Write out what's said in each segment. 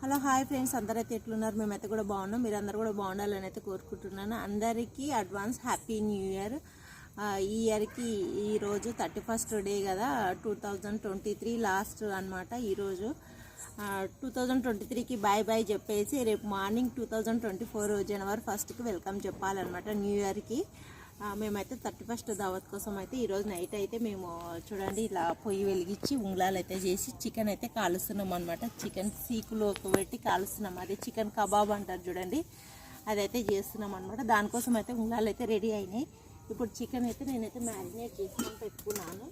Hello hi friends. అందరైతే ఎట్లున్నారు? మేమైతే కూడా బాగున్నాం. మీరు కూడా బాగుండాలని అయితే కోరుకుంటున్నాను. అందరికీ అడ్వాన్స్ హ్యాపీ న్యూ ఇయర్. ఈ ఇయర్కి ఈరోజు థర్టీ ఫస్ట్ డే కదా two thousand twenty three last అనమాట ఈరోజు టూ థౌజండ్ ట్వంటీ త్రీకి బాయ్ బాయ్ చెప్పేసి రేపు morning two thousand twenty four జనవరి ఫస్ట్కి వెల్కమ్ చెప్పాలన్నమాట న్యూ ఇయర్కి. మేమైతే థర్టీ ఫస్ట్ దావత్ కోసం అయితే ఈరోజు నైట్ అయితే మేము చూడండి ఇలా పొయ్యి వెలిగించి ఉంగళాలు అయితే చేసి చికెన్ అయితే కాలుస్తున్నాం అనమాట చికెన్ సీకులోకి పెట్టి కాలుస్తున్నాం. అదే చికెన్ కబాబ్ అంటారు చూడండి. అదైతే చేస్తున్నాం అనమాట దానికోసం అయితే ఉంగళాలు అయితే రెడీ అయినాయి. ఇప్పుడు చికెన్ అయితే నేనైతే మ్యారినేట్ చేసుకొని పెట్టుకున్నాను.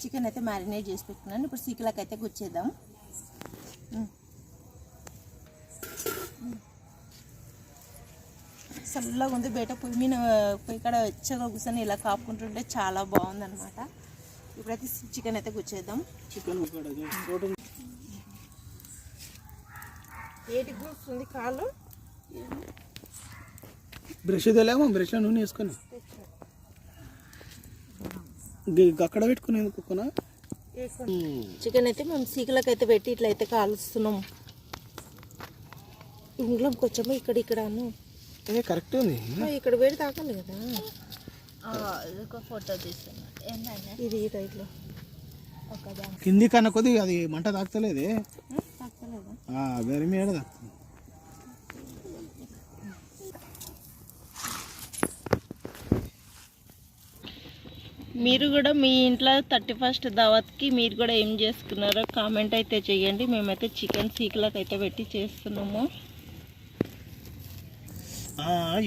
చికెన్ అయితే మ్యారినేట్ చేసి పెట్టుకున్నాను. ఇప్పుడు సీకులకు అయితే గుచ్చేద్దాం చల్లగా ఉంది. బయట పొయ్యి మీద పొయ్యి కాడ వెచ్చగా కూర్చొని ఇలా కాపుకుంటుంటే చాలా బాగుందన్నమాట. ఇప్పుడైతే చికెన్ అయితే గుచ్చేద్దాం. చికెన్ ఏటి కూర్చుంది కాలు బ్రష్ తెలియమో బ్రష్లో నూనె వేసుకొని. అక్కడ పెట్టుకునేందుకు కుక్కనా? చికెన్ అయితే మేము సీకులకు అయితే పెట్టి ఇట్లా అయితే కాలుస్తున్నాం. ఇంట్లో కొంచెం ఇక్కడ ఇక్కడ అను ఏ కరెక్ట్ ఉంది. ఇక్కడ వేడి తాకాలి కదా. ఒక ఫోటో తీస్తున్నా. ఏంటంటే ఇది ఈ దాని. కింది కన్నా కొద్ది అది మంట తాకుతలేదే. వేరే తాకుతుంది మీరు కూడా మీ ఇంట్లో థర్టీ ఫస్ట్ దావత్కి మీరు కూడా ఏం చేసుకున్నారో కామెంట్ అయితే చేయండి. మేమైతే చికెన్ సీకులకు అయితే పెట్టి చేస్తున్నాము.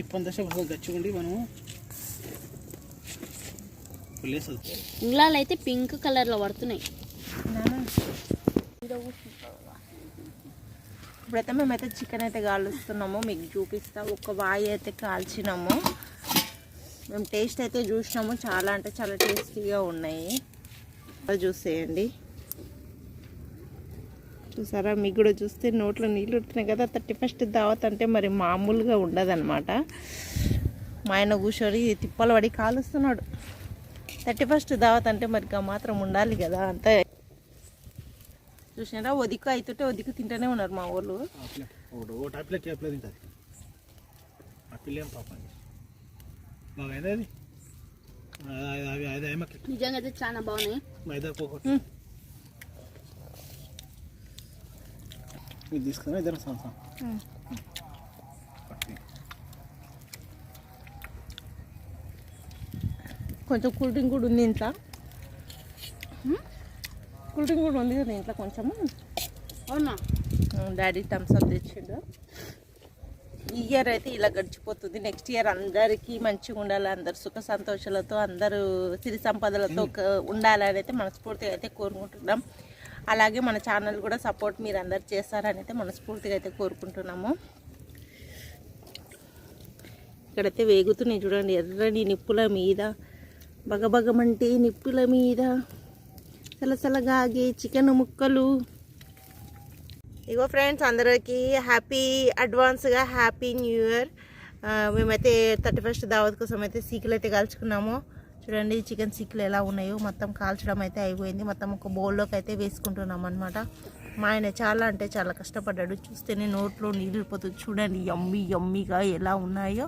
ఇప్పని దశ గచ్చుకుండి మనము. ఇంగ్లాలు అయితే పింక్ కలర్లో పడుతున్నాయి. ఇప్పుడైతే మేమైతే చికెన్ అయితే కాలుస్తున్నాము మీకు చూపిస్తా. ఒక వాయి అయితే కాల్చినాము. మేము టేస్ట్ అయితే చూసినాము. చాలా అంటే చాలా టేస్టీగా ఉన్నాయి. చూసేయండి. చూసారా? మీకు కూడా చూస్తే నోట్లో నీళ్ళు ఉడుతున్నాయి కదా. థర్టీ ఫస్ట్ దావత్ అంటే మరి మామూలుగా ఉండదన్నమాట. మా ఆయన కూర్చొని తిప్పలు పడి కాలుస్తున్నాడు. థర్టీ ఫస్ట్ దావత్ అంటే మరి మాత్రం ఉండాలి కదా అంతే. చూసినారా? ఒదికు అవుతుంటే ఒదికు తింటూనే ఉన్నారు మా వాళ్ళు. ఒకటి ఓ టైప్లో కేప్లో తింటుంది ఆ పిల్లేం పాప అది. బాగా అయిందా అది అది అవి అది ఏమకి నిజంగా అయితే చాలా బాగున్నాయి మైదా పోగొట్టు ఉమ్. ఇది తీసుకుని ఇద్దరు సంవత్సరం. కొంచెం కూల్ డ్రింక్ కూడా ఉంది ఇంట్లో కూల్ డ్రింక్ కూడా ఉంది కదా ఇంట్లో కొంచెము అవునా డాడీ థమ్స్ అప్ తెచ్చిండు ఈ ఇయర్ అయితే ఇలా గడిచిపోతుంది నెక్స్ట్ ఇయర్ అందరికీ మంచిగా ఉండాలి అందరు సుఖ సంతోషాలతో అందరూ సిరి సంపదలతో ఉండాలని అయితే మనస్ఫూర్తిగా అయితే కోరుకుంటున్నాం అలాగే మన ఛానల్ కూడా సపోర్ట్ మీరు అందరు చేస్తారని అయితే మనస్ఫూర్తిగా అయితే కోరుకుంటున్నాము. ఇక్కడైతే వేగుతున్నాయి చూడండి ఎర్రని నిప్పుల మీద బగబగమంటే నిప్పుల మీద సలసలగాగే చికెన్ ముక్కలు. ఇగో ఫ్రెండ్స్ అందరికీ హ్యాపీ అడ్వాన్స్గా హ్యాపీ న్యూ ఇయర్. మేమైతే థర్టీ ఫస్ట్ దావత్ కోసం అయితే సీకులు అయితే కాల్చుకున్నాము. చూడండి చికెన్ సిక్లు ఎలా ఉన్నాయో మొత్తం కాల్చడం అయితే అయిపోయింది. మొత్తం ఒక బౌల్లోకి అయితే వేసుకుంటున్నాం అనమాట మా ఆయన చాలా అంటే చాలా కష్టపడ్డాడు. చూస్తేనే నోట్లో నీళ్ళు పోతుంది. చూడండి యమ్మి యమ్మీగా ఎలా ఉన్నాయో.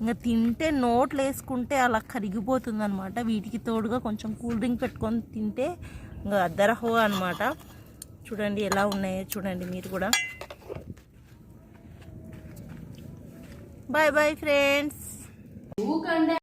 ఇంకా తింటే నోట్లు వేసుకుంటే అలా కరిగిపోతుంది అనమాట వీటికి తోడుగా కొంచెం కూల్ డ్రింక్ పెట్టుకొని తింటే ఇంకా అద్దరహో అనమాట చూడండి ఎలా ఉన్నాయో చూడండి మీరు కూడా. Bye bye friends.